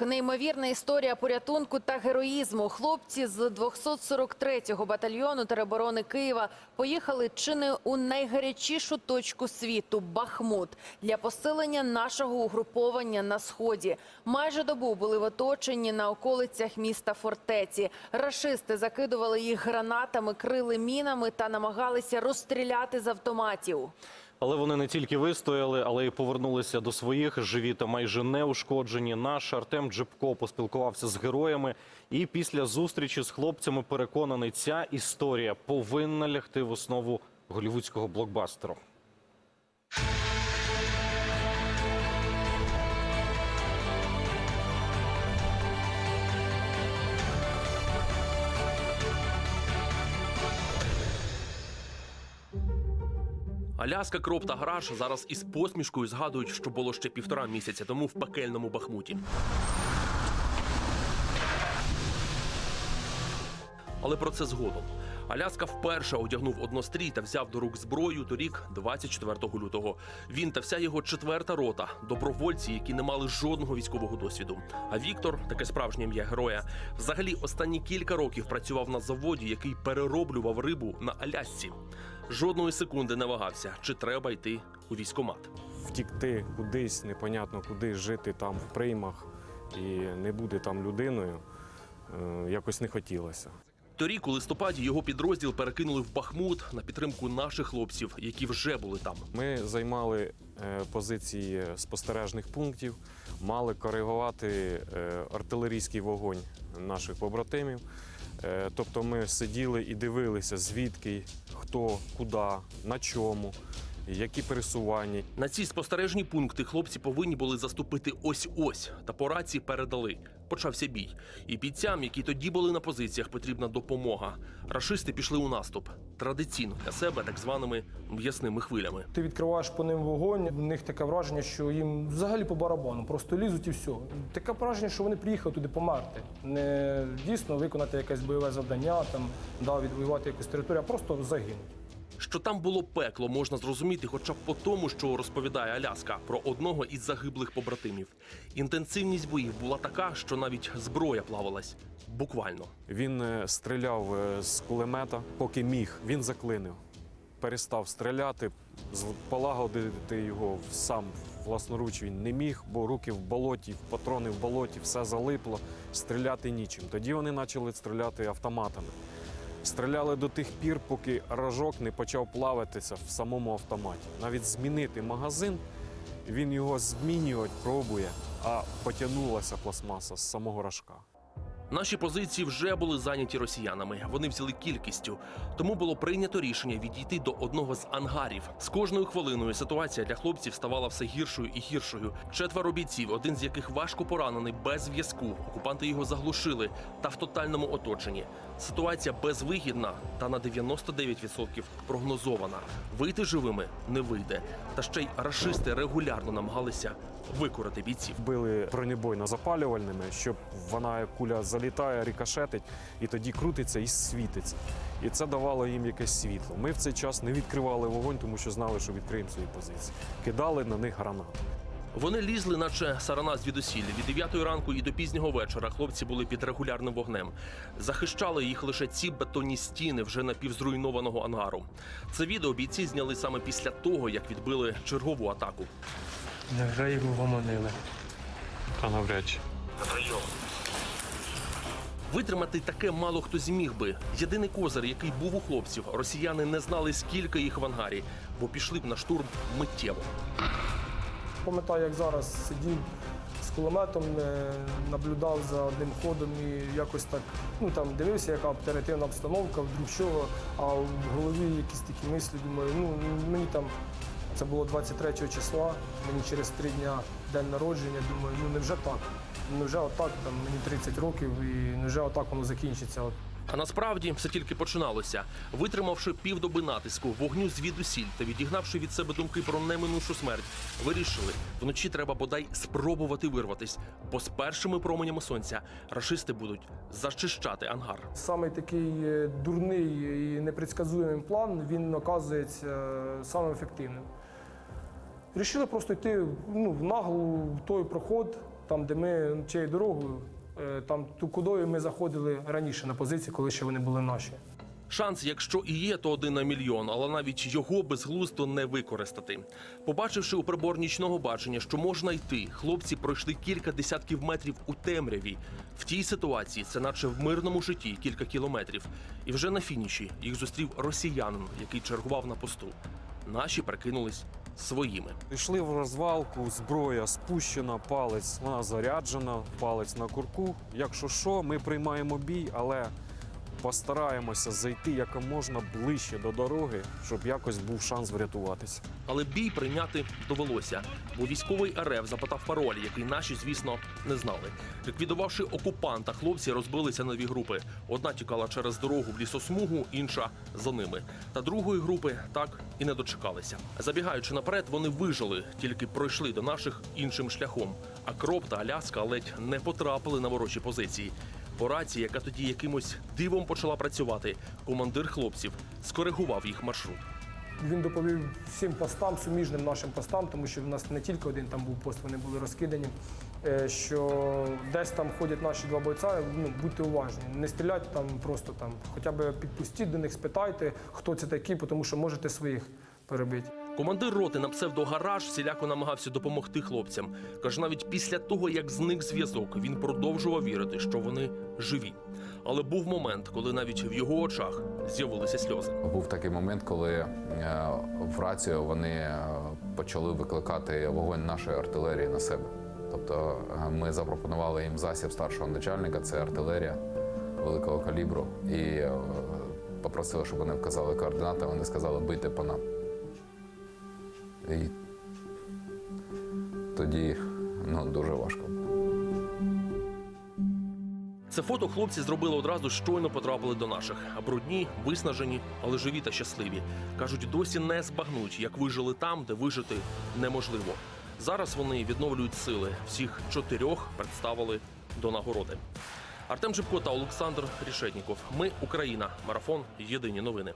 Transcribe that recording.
Неймовірна історія порятунку та героїзму. Хлопці з 243-го батальйону тероборони Києва поїхали чи не у найгарячішу точку світу Бахмут для посилення нашого угруповання на сході. Майже добу були в оточенні на околицях міста фортеці. Рашисти закидували їх гранатами, крили мінами та намагалися розстріляти з автоматів. Але вони не тільки вистояли, але й повернулися до своїх живі та майже неушкоджені. Наш Артем Джипко поспілкувався з героями, і після зустрічі з хлопцями переконаний, ця історія повинна лягти в основу голівудського блокбастеру. Аляска, Кроп та Гараж зараз із посмішкою згадують, що було ще півтора місяця тому в пекельному Бахмуті. Але про це згодом. Аляска вперше одягнув однострій та взяв до рук зброю торік, 24 лютого. Він та вся його четверта рота добровольці, які не мали жодного військового досвіду. А Віктор, таке справжнє ім'я героя, взагалі останні кілька років працював на заводі, який перероблював рибу на Алясці. Жодної секунди не вагався, чи треба йти у військомат. втікти кудись, непонятно куди жити там в приймах і не бути там людиною, е, якось не хотілося. Торік у листопаді його підрозділ перекинули в Бахмут на підтримку наших хлопців, які вже були там. Ми займали е, позиції спостережних пунктів, мали коригувати е, артилерійський вогонь наших побратимів. Е, Тобто ми сиділи і дивилися, звідки, хто, куди, на чому, які пересування. На ці спостережні пункти хлопці повинні були заступити ось ось та по рації передали. Почався бій. І бійцям, які тоді були на позиціях, потрібна допомога. Рашисти пішли у наступ традиційно для себе так званими м'ясними хвилями. Ти відкриваєш по ним вогонь, в них таке враження, що їм взагалі по барабану, просто лізуть і все. Таке враження, що вони приїхали туди померти. Не дійсно виконати якесь бойове завдання, там, да, відвоювати якусь територію, а просто загинути. Що там було пекло, можна зрозуміти, хоча б по тому, що розповідає Аляска про одного із загиблих побратимів. Інтенсивність боїв була така, що навіть зброя плавалась. Буквально. Він е, стріляв е, з кулемета, поки міг. Він заклинив. Перестав стріляти, полагодити його сам власноруч він не міг, бо руки в болоті, патрони в болоті, все залипло, стріляти нічим. Тоді вони почали стріляти автоматами. Стріляли до тих пір, поки рожок не почав плаватися в самому автоматі. Навіть змінити магазин, він його змінювати пробує, а потягнулася пластмаса з самого рожка. Наші позиції вже були зайняті росіянами. Вони взяли кількістю. Тому було прийнято рішення відійти до одного з ангарів. З кожною хвилиною ситуація для хлопців ставала все гіршою і гіршою. Четверо бійців, один з яких важко поранений без зв'язку. Окупанти його заглушили та в тотальному оточенні. Ситуація безвигідна та на 99% прогнозована. Вийти живими не вийде. Та ще й рашисти регулярно намагалися викорити бійців. били бронебойно запалювальними, щоб вона куля залітає, рикошетить, і тоді крутиться і світиться. І це давало їм якесь світло. Ми в цей час не відкривали вогонь, тому що знали, що відкриємо свої позиції. Кидали на них гранати. Вони лізли, наче сарана звідусілля. Від 9 ранку і до пізнього вечора хлопці були під регулярним вогнем. Захищали їх лише ці бетонні стіни вже напівзруйнованого ангару. Це відео бійці зняли саме після того, як відбили чергову атаку. Невже його вгомонили? Та навряд чи. Витримати таке мало хто зміг би. Єдиний козир, який був у хлопців, росіяни не знали, скільки їх в ангарі, бо пішли б на штурм миттєво. Пам'ятаю, як зараз сидів з кулеметом, е, наблюдав за одним ходом і якось так ну, там, дивився, яка оперативна обстановка, вдруг чого, а в голові якісь такі мислі, думаю, ну мені там. Це було 23 числа, мені через три дня день народження, думаю, ну невже так? Невже отак, там мені 30 років і невже отак воно закінчиться? А насправді все тільки починалося. Витримавши півдоби натиску, вогню звідусіль та відігнавши від себе думки про неминушу смерть, вирішили, вночі треба бодай спробувати вирватись, бо з першими променями сонця рашисти будуть зачищати ангар. Самий такий е, дурний і непредсказуємий план, він оказується е, самим ефективним. Рішили просто йти ну, в наглу в той проход, там, де ми чиєю дорогою, е, там ту кудою ми заходили раніше на позиції, коли ще вони були наші. Шанс, якщо і є, то один на мільйон, але навіть його безглуздо не використати. Побачивши у прибор нічного бачення, що можна йти, хлопці пройшли кілька десятків метрів у темряві. В тій ситуації це наче в мирному житті кілька кілометрів. І вже на фініші їх зустрів росіянин, який чергував на посту. Наші прикинулись своїми. Пішли в розвалку, зброя спущена, палець вона заряджена, палець на курку. Якщо що, ми приймаємо бій, але постараємося зайти яка можна ближче до дороги, щоб якось був шанс врятуватися. Але бій прийняти довелося, бо військовий РФ запитав пароль, який наші, звісно, не знали. Ліквідувавши окупанта, хлопці розбилися на дві групи. Одна тікала через дорогу в лісосмугу, інша за ними. Та другої групи так і не дочекалися. Забігаючи наперед, вони вижили, тільки пройшли до наших іншим шляхом. А Кроп та Аляска ледь не потрапили на ворочі позиції. По рації, яка тоді якимось дивом почала працювати, командир хлопців скоригував їх маршрут. Він доповів всім постам, суміжним нашим постам, тому що в нас не тільки один там був пост, вони були розкидані. е, Що десь там ходять наші два бойця, ну будьте уважні, не стріляйте там просто там, хоча б підпустіть до них, спитайте, хто це такі, тому що можете своїх перебити. Командир роти на псевдогараж всіляко намагався допомогти хлопцям. Каже, навіть після того, як зник зв'язок, він продовжував вірити, що вони живі. Але був момент, коли навіть в його очах з'явилися сльози. Був такий момент, коли е, в рацію вони е, почали викликати вогонь нашої артилерії на себе. Тобто е, ми запропонували їм засіб старшого начальника, це артилерія великого калібру, і попросили, щоб вони вказали координати. Вони сказали бийте по нам. Тоді ну, дуже важко. Це фото хлопці зробили одразу щойно потрапили до наших. Брудні, виснажені, але живі та щасливі. Кажуть, досі не збагнуть, як вижили там, де вижити неможливо. Зараз вони відновлюють сили. Всіх чотирьох представили до нагороди. Артем Жибко та Олександр Рішетніков. Ми Україна. Марафон. Єдині новини.